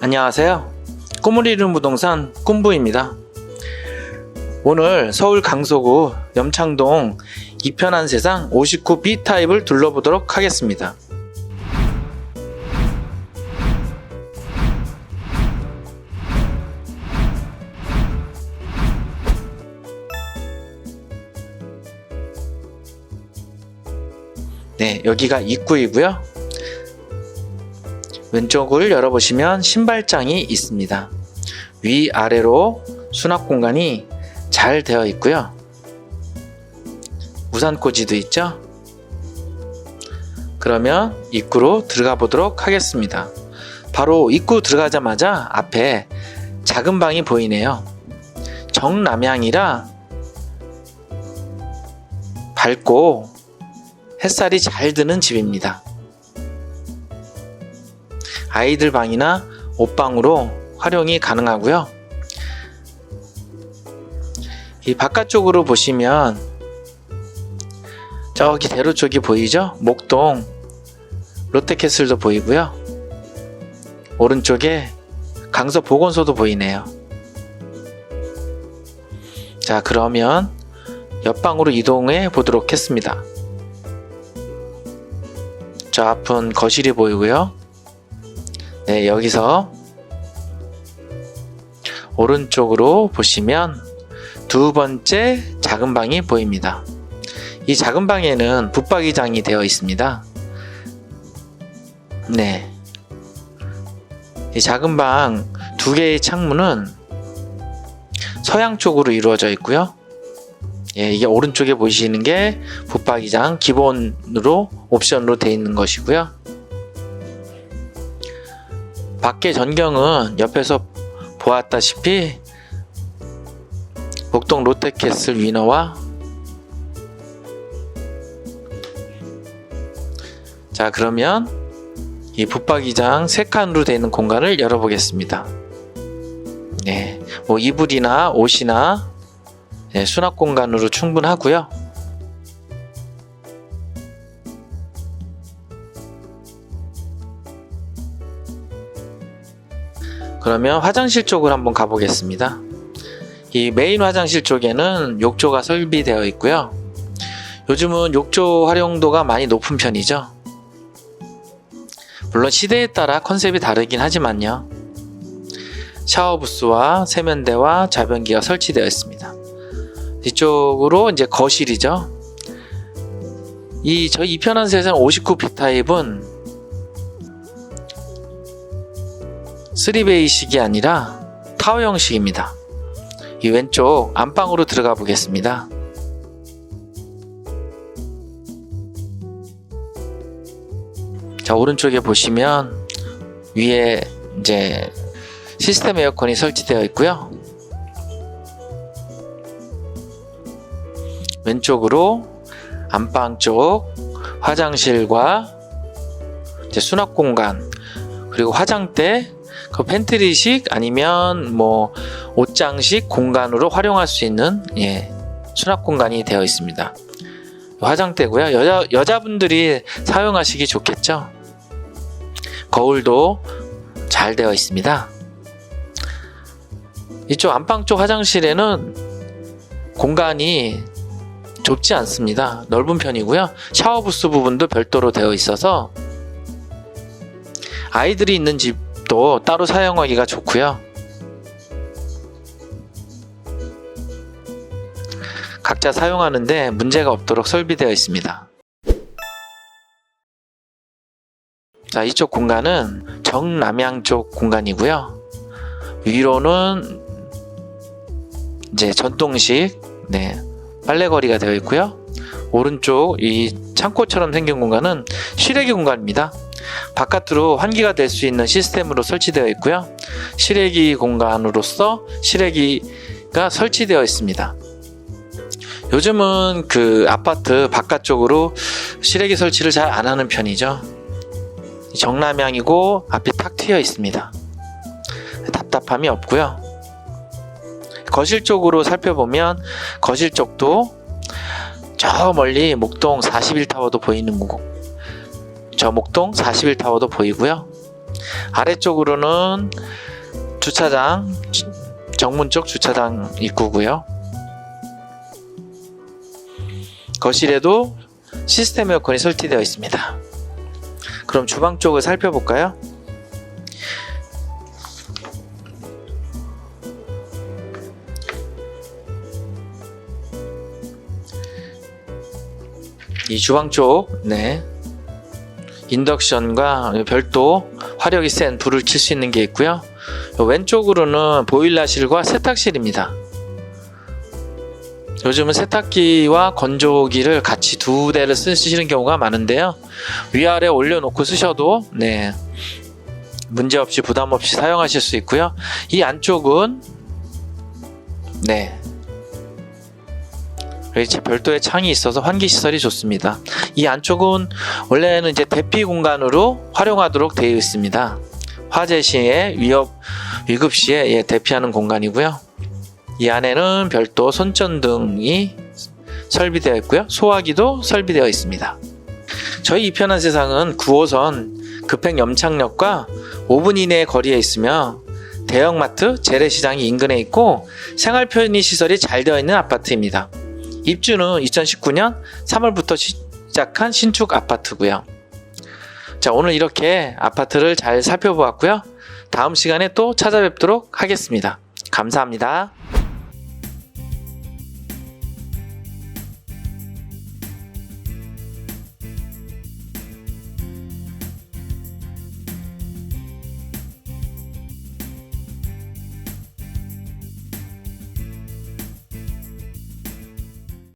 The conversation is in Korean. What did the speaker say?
안녕하세요. 꿈을 이루는 부동산 꿈부입니다. 오늘 서울 강서구 염창동 이편한 세상 59B 타입을 둘러보도록 하겠습니다. 네, 여기가 입구이고요. 왼쪽을 열어보시면 신발장이 있습니다. 위아래로 수납 공간이 잘 되어 있고요. 우산꽂이도 있죠? 그러면 입구로 들어가 보도록 하겠습니다. 바로 입구 들어가자마자 앞에 작은 방이 보이네요. 정남향이라 밝고 햇살이 잘 드는 집입니다. 아이들 방이나 옷방으로 활용이 가능하고요. 이 바깥쪽으로 보시면 저기 대로 쪽이 보이죠? 목동 롯데캐슬도 보이고요. 오른쪽에 강서 보건소도 보이네요. 자, 그러면 옆방으로 이동해 보도록 했습니다. 저 앞은 거실이 보이고요. 네, 여기서 오른쪽으로 보시면 두 번째 작은 방이 보입니다. 이 작은 방에는 붙박이장이 되어 있습니다. 네. 이 작은 방 두 개의 창문은 서양 쪽으로 이루어져 있고요. 예, 이게 오른쪽에 보이시는 게 붙박이장 기본으로 옵션으로 되어 있는 것이고요. 밖의 전경은 옆에서 보았다시피 목동 롯데캐슬 위너와 자 그러면 이 붙박이장 세 칸으로 되어 있는 공간을 열어보겠습니다. 네, 뭐 이불이나 옷이나 네, 수납 공간으로 충분하고요. 그러면 화장실 쪽으로 한번 가보겠습니다. 이 메인 화장실 쪽에는 욕조가 설비되어 있고요. 요즘은 욕조 활용도가 많이 높은 편이죠. 물론 시대에 따라 컨셉이 다르긴 하지만요. 샤워 부스와 세면대와 자변기가 설치되어 있습니다. 뒤쪽으로 이제 거실이죠. 이 저희 이편한 세상 59B 타입은 3베이식이 아니라 타워 형식입니다. 이 왼쪽 안방으로 들어가 보겠습니다. 자, 오른쪽에 보시면 위에 이제 시스템 에어컨이 설치되어 있고요. 왼쪽으로 안방 쪽 화장실과 수납 공간 그리고 화장대 그 팬트리식 아니면 뭐 옷장식 공간으로 활용할 수 있는 예, 수납 공간이 되어 있습니다. 화장대고요. 여자 여자분들이 사용하시기 좋겠죠. 거울도 잘 되어 있습니다. 이쪽 안방 쪽 화장실에는 공간이 좁지 않습니다. 넓은 편이고요. 샤워 부스 부분도 별도로 되어 있어서 아이들이 있는 집 도 따로 사용하기가 좋고요. 각자 사용하는데 문제가 없도록 설비되어 있습니다. 자, 이쪽 공간은 정남향 쪽 공간이고요. 위로는 이제 전동식 네, 빨래거리가 되어 있고요. 오른쪽 이 창고처럼 생긴 공간은 실외기 공간입니다. 바깥으로 환기가 될 수 있는 시스템으로 설치되어 있고요. 실외기 공간으로서 실외기가 설치되어 있습니다. 요즘은 그 아파트 바깥쪽으로 실외기 설치를 잘 안 하는 편이죠. 정남향이고 앞이 탁 트여 있습니다. 답답함이 없고요. 거실 쪽으로 살펴보면 거실 쪽도 저 멀리 목동 41타워도 보이는 거고 저 목동 41타워도 보이고요. 아래쪽으로는 주차장 정문 쪽 주차장 입구고요. 거실에도 시스템 에어컨이 설치되어 있습니다. 그럼 주방 쪽을 살펴볼까요? 이 주방 쪽, 네. 인덕션과 별도 화력이 센 불을 킬수 있는 게 있고요. 왼쪽으로는 보일러실과 세탁실입니다. 요즘은 세탁기와 건조기를 같이 두 대를 쓰시는 경우가 많은데요. 위아래 올려놓고 쓰셔도 네 문제 없이 부담 없이 사용하실 수 있고요. 이 안쪽은 네 별도의 창이 있어서 환기 시설이 좋습니다. 이 안쪽은 원래는 이제 대피 공간으로 활용하도록 되어 있습니다. 화재 시에 위협 위급 시에 예, 대피하는 공간이고요. 이 안에는 별도 손전등이 설비되어 있고요. 소화기도 설비되어 있습니다. 저희 이편한 세상은 9호선 급행 염창역과 5분 이내의 거리에 있으며 대형마트, 재래시장이 인근에 있고 생활 편의 시설이 잘 되어 있는 아파트입니다. 입주는 2019년 3월부터 시작한 신축 아파트고요. 자, 오늘 이렇게 아파트를 잘 살펴보았고요. 다음 시간에 또 찾아뵙도록 하겠습니다. 감사합니다.